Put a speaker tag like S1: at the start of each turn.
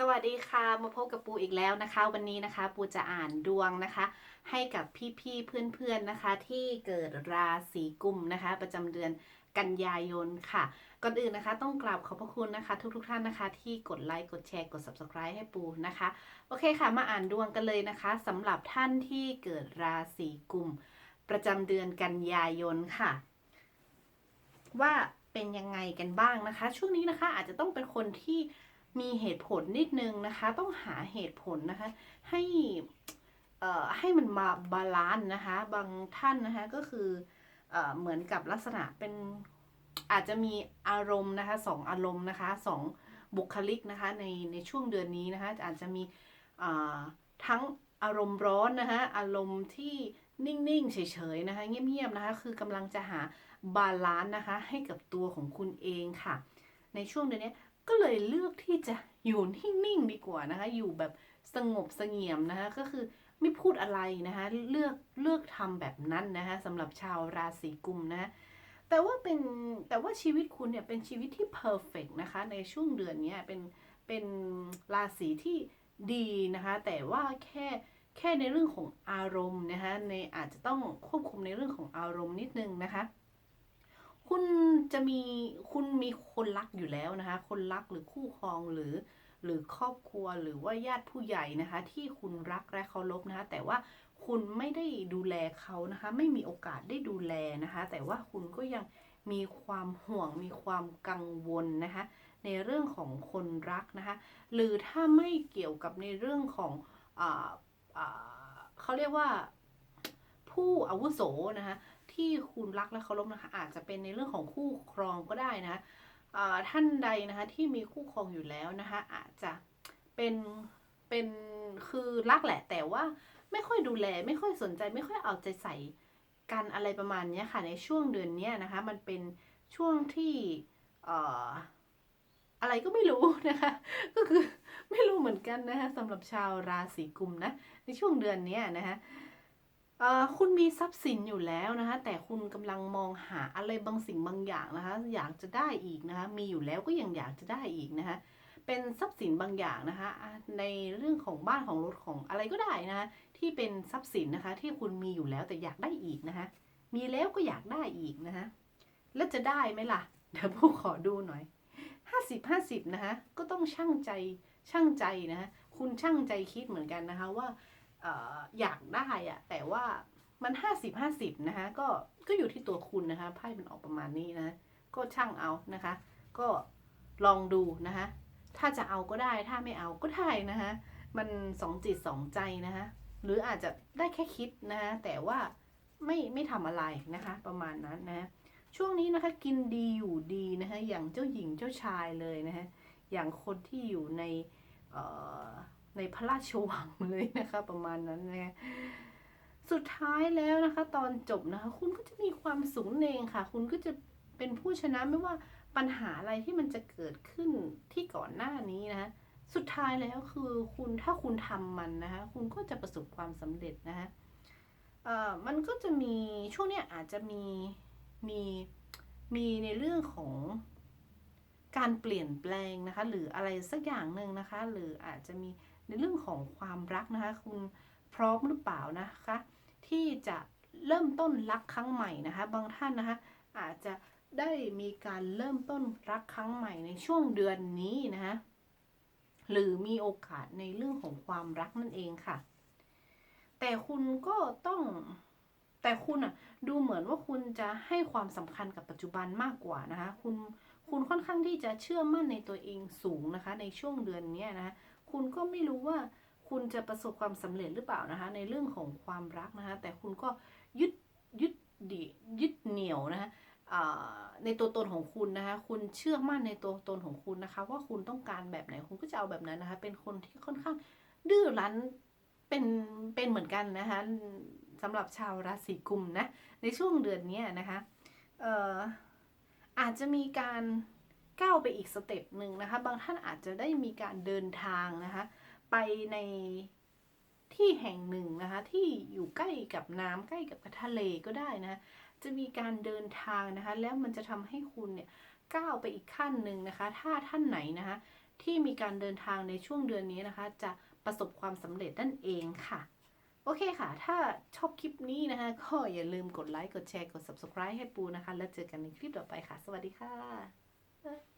S1: สวัสดีค่ะมาพบกับปูอีกแล้วนะคะ วันนี้นะคะ ปูจะอ่านดวงนะคะ ให้กับพี่ๆเพื่อนๆนะคะ ที่เกิดราศีกุมนะคะ ประจำเดือนกันยายนค่ะ ก่อนอื่นนะคะ ต้องกราบขอบพระคุณนะคะ ทุกๆท่านนะคะ ที่กดไลค์กดแชร์กด subscribe ให้ปูนะคะ โอเคค่ะ มาอ่านดวงกันเลยนะคะสำหรับท่านที่เกิดราศีกุม ประจำเดือนกันยายนค่ะ ว่าเป็นยังไงกันบ้างนะคะ ช่วงนี้นะคะอาจจะต้องเป็นคนที่ มีเหตุผลนิดนึงนะคะ ต้องหาเหตุผลนะคะ ให้ให้มันมาบาลานซ์นะคะ บางท่านนะคะก็คือเอเหมือนกับลักษณะเป็นอาจจะมีอารมณ์นะคะสองอารมณ์นะคะสองบุคลิกนะคะในในช่วงเดือนนี้นะคะอาจจะมีทั้งอารมณ์ร้อนนะคะอารมณ์ที่นิ่งๆเฉยๆนะคะเงียบๆนะคะคือกำลังจะหาบาลานซ์นะคะให้กับตัวของคุณเองค่ะ ในช่วงเดือนนี้ ก็เลยเลือกที่จะอยู่นิ่งๆดีกว่านะคะ อยู่แบบสงบเสงี่ยมนะคะ ก็คือไม่พูดอะไรนะคะ เลือกเลือกทำแบบนั้นนะคะสำหรับชาวราศีกุมนะ แต่ว่าเป็นแต่ว่าชีวิตคุณเนี่ยเป็นชีวิตที่เพอร์เฟกนะคะ ในช่วงเดือนนี้เป็นเป็นราศีที่ดีนะคะ แต่ว่าแค่แค่ในเรื่องของอารมณ์นะคะในอาจจะต้องควบคุมในเรื่องของอารมณ์นิดนึงนะคะ คุณจะมีคุณมีคนรักอยู่แล้วนะคะ คนรักหรือคู่ครองหรือ หรือครอบครัวหรือว่าญาติผู้ใหญ่นะคะ ที่คุณรักและเคารพนะคะ แต่ว่าคุณไม่ได้ดูแลเขานะคะ ไม่มีโอกาสได้ดูแลนะคะ แต่ว่าคุณก็ยังมีความห่วงมีความกังวลนะคะ ในเรื่องของคนรักนะคะ หรือถ้าไม่เกี่ยวกับในเรื่องของอ่าอ่าเขาเรียกว่าผู้อาวุโสนะคะ ที่คุณรักและเคารพนะคะ อาจจะเป็นในเรื่องของคู่ครองก็ได้นะะอ่าท่านใดนะคะที่มีคู่ครองอยู่แล้วนะคะ อาจจะเป็นเป็นคือรักแหละ แต่ว่าไม่ค่อยดูแล ไม่ค่อยสนใจ ไม่ค่อยเอาใจใส่กันอะไรประมาณนี้ค่ะ ในช่วงเดือนนี้นะคะ มันเป็นช่วงที่ออะไรก็ไม่รู้นะคะ ก็คือไม่รู้เหมือนกันนะคะสำหรับชาวราศีกุมนะในช่วงเดือนนี้นะคะ คุณมีทรัพย์สินอยู่แล้วนะคะ แต่คุณกำลังมองหาอะไรบางสิ่งบางอย่างนะคะ อยากจะได้อีกนะคะ มีอยู่แล้วก็ยังอยากจะได้อีกนะคะ เป็นทรัพย์สินบางอย่างนะคะ ในเรื่องของบ้านของรถของอะไรก็ได้นะคะ ที่เป็นทรัพย์สินนะคะ ที่คุณมีอยู่แล้วแต่อยากได้อีกนะคะ มีแล้วก็อยากได้อีกนะคะ แล้วจะได้ไหมล่ะ เดี๋ยวพวกขอดูหน่อยห้าสิบห้าสิบนะคะ ก็ต้องช่างใจช่างใจนะคะ คุณช่างใจคิดเหมือนกันนะคะว่า อยากได้อะแต่ว่ามันห้าสิบห้าสิบนะคะก็ก็อยู่ที่ตัวคุณนะคะไพ่มันออกประมาณนี้นะ ก็ช่างเอานะคะ ก็ลองดูนะคะถ้าจะเอาก็ได้ถ้าไม่เอาก็ได้นะคะมันสองจิตสองใจนะคะหรืออาจจะได้แค่คิดนะคะแต่ว่าไม่ไม่ทำอะไรนะคะ ประมาณนั้นนะช่วงนี้นะคะกินดีอยู่ดีนะคะอย่างเจ้าหญิงเจ้าชายเลยนะคะอย่างคนที่อยู่ในเอ่อ ในพระราชวังเลยนะคะ ประมาณนั้นนะสุดท้ายแล้วนะคะ ตอนจบนะคะ คุณก็จะมีความสูงเองค่ะ คุณก็จะเป็นผู้ชนะไม่ว่าปัญหาอะไรที่มันจะเกิดขึ้นที่ก่อนหน้านี้นะคะสุดท้ายแล้วคือคุณถ้าคุณทำมันนะคะ คุณก็จะประสบความสำเร็จนะคะเอ่อมันก็จะมีช่วงเนี้ยอาจจะมีมีมีในเรื่องของการเปลี่ยนแปลงนะคะ หรืออะไรสักอย่างหนึ่งนะคะ หรืออาจจะมี ในเรื่องของความรักนะคะ คุณพร้อมหรือเปล่านะคะ ที่จะเริ่มต้นรักครั้งใหม่นะคะ บางท่านนะคะ อาจจะได้มีการเริ่มต้นรักครั้งใหม่ในช่วงเดือนนี้นะคะหรือมีโอกาสในเรื่องของความรักนั่นเองค่ะ แต่คุณก็ต้อง แต่คุณอะดูเหมือนว่าคุณจะให้ความสำคัญกับปัจจุบันมากกว่านะคะ คุณ คุณค่อนข้างที่จะเชื่อมั่นในตัวเองสูงนะคะ ในช่วงเดือนนี้นะคะ คุณก็ไม่รู้ว่าคุณจะประสบความสำเร็จหรือเปล่านะคะ ในเรื่องของความรักนะคะ แต่คุณก็ยึดยึดดียึดเหนี่ยวนะคะในตัวตนของคุณนะคะ คุณเชื่อมั่นในตัวตนของคุณนะคะ ว่าคุณต้องการแบบไหนคุณก็จะเอาแบบนั้นนะคะ เป็นคนที่ค่อนข้างดื้อรั้นเป็นเป็นเหมือนกันนะคะสำหรับชาวราศีกุมนะในช่วงเดือนนี้นะคะอออาจจะมีการ ก้าวไปอีกสเต็ปหนึ่งนะคะ บางท่านอาจจะได้มีการเดินทางนะคะ ไปในที่แห่งหนึ่งนะคะ ที่อยู่ใกล้กับน้ำใกล้กับทะเลก็ได้นะะจะมีการเดินทางนะคะ แล้วมันจะทำให้คุณเนี่ยก้าวไปอีกขั้นหนึ่งนะคะ ถ้าท่านไหนนะคะ ที่มีการเดินทางในช่วงเดือนนี้นะคะ จะประสบความสำเร็จนั่นเองค่ะโอเคค่ะ ถ้าชอบคลิปนี้นะคะ ก็อย่าลืมกดไลค์ กดแชร์ กด subscribe ให้ปูนะคะ แล้วเจอกันในคลิปต่อไปค่ะ สวัสดีค่ะ Bye.